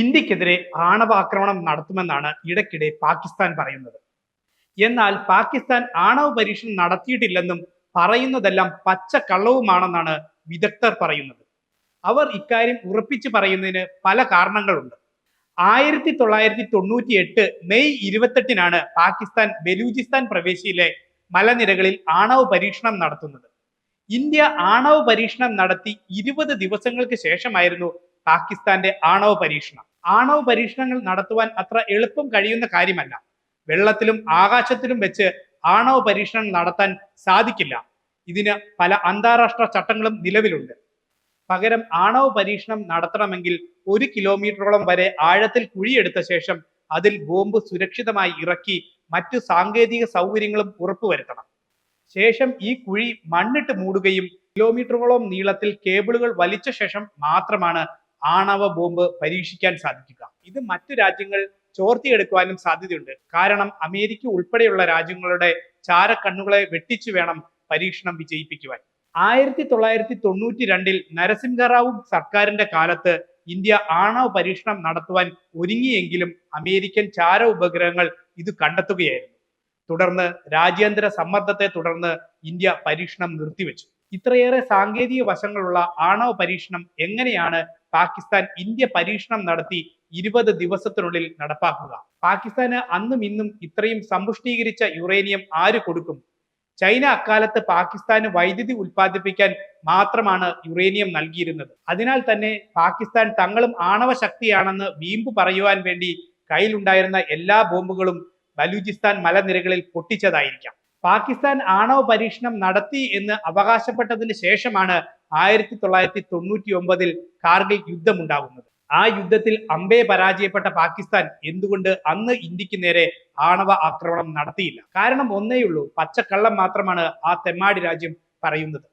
ഇന്ത്യക്കെതിരെ ആണവാക്രമണം നടത്തുമെന്നാണ് ഇടയ്ക്കിടെ പാകിസ്ഥാൻ പറയുന്നത്. എന്നാൽ പാകിസ്ഥാൻ ആണവ പരീക്ഷണം നടത്തിയിട്ടില്ലെന്നും പറയുന്നതെല്ലാം പച്ച കള്ളവുമാണെന്നാണ് വിദഗ്ധർ പറയുന്നത്. അവർ ഇക്കാര്യം ഉറപ്പിച്ചു പറയുന്നതിന് പല കാരണങ്ങളുണ്ട്. ആയിരത്തി തൊള്ളായിരത്തി തൊണ്ണൂറ്റി എട്ട് മെയ് ഇരുപത്തെട്ടിനാണ് പാകിസ്ഥാൻ ബലൂചിസ്ഥാൻ പ്രവേശിയിലെ മലനിരകളിൽ ആണവ പരീക്ഷണം നടത്തുന്നത്. ഇന്ത്യ ആണവ പരീക്ഷണം നടത്തി ഇരുപത് ദിവസങ്ങൾക്ക് ശേഷമായിരുന്നു പാകിസ്ഥാന്റെ ആണവ പരീക്ഷണം. ആണവ പരീക്ഷണങ്ങൾ നടത്തുവാൻ അത്ര എളുപ്പം കഴിയുന്ന കാര്യമല്ല. വെള്ളത്തിലും ആകാശത്തിലും വെച്ച് ആണവ പരീക്ഷണം നടത്താൻ സാധിക്കില്ല. ഇതിന് പല അന്താരാഷ്ട്ര ചട്ടങ്ങളും നിലവിലുണ്ട്. പകരം ആണവ പരീക്ഷണം നടത്തണമെങ്കിൽ ഒരു കിലോമീറ്ററോളം വരെ ആഴത്തിൽ കുഴിയെടുത്ത ശേഷം അതിൽ ബോംബ് സുരക്ഷിതമായി ഇറക്കി മറ്റു സാങ്കേതിക സൗകര്യങ്ങളും ഉറപ്പുവരുത്തണം. ശേഷം ഈ കുഴി മണ്ണിട്ട് മൂടുകയും കിലോമീറ്ററുകളോളം നീളത്തിൽ കേബിളുകൾ വലിച്ച ശേഷം മാത്രമാണ് ആണവ ബോംബ് പരീക്ഷിക്കാൻ സാധിക്കുക. ഇത് മറ്റു രാജ്യങ്ങൾ ചോർത്തിയെടുക്കുവാനും സാധ്യതയുണ്ട്. കാരണം അമേരിക്ക ഉൾപ്പെടെയുള്ള രാജ്യങ്ങളുടെ ചാരക്കണ്ണുകളെ വെട്ടിച്ചു വേണം പരീക്ഷണം വിജയിപ്പിക്കുവാൻ. ആയിരത്തി തൊള്ളായിരത്തി തൊണ്ണൂറ്റി രണ്ടിൽ നരസിംഹറാവു സർക്കാരിന്റെ കാലത്ത് ഇന്ത്യ ആണവ പരീക്ഷണം നടത്തുവാൻ ഒരുങ്ങിയെങ്കിലും അമേരിക്കൻ ചാര ഉപഗ്രഹങ്ങൾ ഇത് കണ്ടെത്തുകയായിരുന്നു. തുടർന്ന് രാജ്യാന്തര സമ്മർദ്ദത്തെ തുടർന്ന് ഇന്ത്യ പരീക്ഷണം നിർത്തിവെച്ചു. ഇത്രയേറെ സാങ്കേതിക വശങ്ങളുള്ള ആണവ പരീക്ഷണം എങ്ങനെയാണ് പാകിസ്ഥാൻ ഇന്ത്യ പരീക്ഷണം നടത്തി ഇരുപത് ദിവസത്തിനുള്ളിൽ നടപ്പാക്കുക? പാകിസ്ഥാന് അന്നും ഇന്നും ഇത്രയും സമ്പുഷ്ടീകരിച്ച യുറേനിയം ആര് കൊടുക്കും? ചൈന അക്കാലത്ത് പാകിസ്ഥാന് വൈദ്യുതി ഉൽപ്പാദിപ്പിക്കാൻ മാത്രമാണ് യുറേനിയം നൽകിയിരുന്നത്. അതിനാൽ തന്നെ പാകിസ്ഥാൻ തങ്ങളും ആണവ ശക്തിയാണെന്ന് വീമ്പ് പറയുവാൻ വേണ്ടി കയ്യിലുണ്ടായിരുന്ന എല്ലാ ബോംബുകളും ബലൂചിസ്ഥാൻ മലനിരകളിൽ പൊട്ടിച്ചതായിരിക്കാം. പാകിസ്ഥാൻ ആണവ പരീക്ഷണം നടത്തി എന്ന് അവകാശപ്പെട്ടതിന് ശേഷമാണ് ആയിരത്തി തൊള്ളായിരത്തി തൊണ്ണൂറ്റി ഒമ്പതിൽ കാർഗിൽ യുദ്ധമുണ്ടാകുന്നത് ആ യുദ്ധത്തിൽ അമ്പേ പരാജയപ്പെട്ട പാകിസ്ഥാൻ എന്തുകൊണ്ട് അന്ന് ഇന്ത്യയ്ക്ക് നേരെ ആണവ ആക്രമണം നടത്തിയില്ല? കാരണം ഒന്നേയുള്ളൂ പച്ചക്കള്ളം മാത്രമാണ് ആ തെമ്മാടി രാജ്യം പറയുന്നത്.